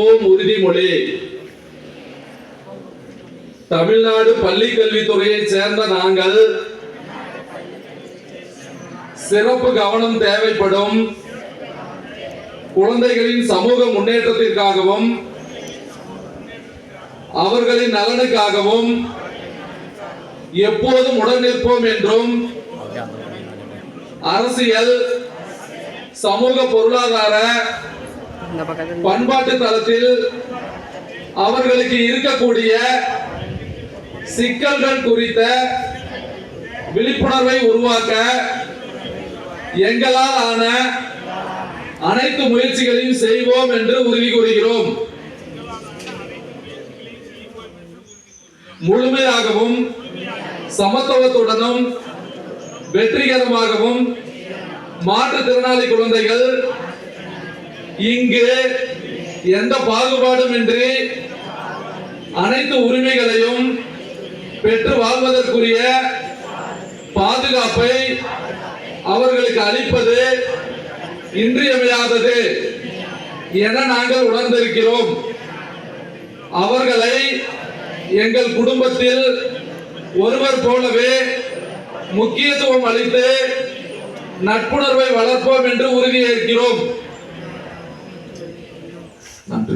வழங்குவோம் உறுதிமொழி. தமிழ்நாடு பள்ளி கல்வித்துறையை சேர்ந்த நாங்கள் சிறப்பு கவனம் தேவைப்படும் குழந்தைகளின் சமூக முன்னேற்றத்திற்காகவும் அவர்களின் நலனுக்காகவும் எப்போதும் உடன் நிற்போம் என்றும் அரசியல் சமூக பொருளாதார பண்பாட்டு தளத்தில் அவர்களுக்கு இருக்கக்கூடிய சிக்கல்கள் குறித்த விழிப்புணர்வை உருவாக்க எங்களால் ஆன அனைத்து முயற்சிகளையும் செய்வோம் என்று உறுதி கூறுகிறோம். முழுமையாகவும் சமத்துவத்துடனும் வெற்றிகரமாகவும் மாற்றுத்திறனாளி குழந்தைகள் இங்கு எந்த பாகுபாடும் இன்றி அனைத்து உரிமைகளையும் பெற்று வாழ்வதற்குரிய பாதுகாப்பை அவர்களுக்கு அளிப்பது இன்றியமையாதது என நாங்கள் உணர்ந்திருக்கிறோம். அவர்களை எங்கள் குடும்பத்தில் ஒருவர் போலவே முக்கியத்துவம் அளித்து நட்புணர்வை வளர்ப்போம் என்று உறுதியேற்கிறோம். なんと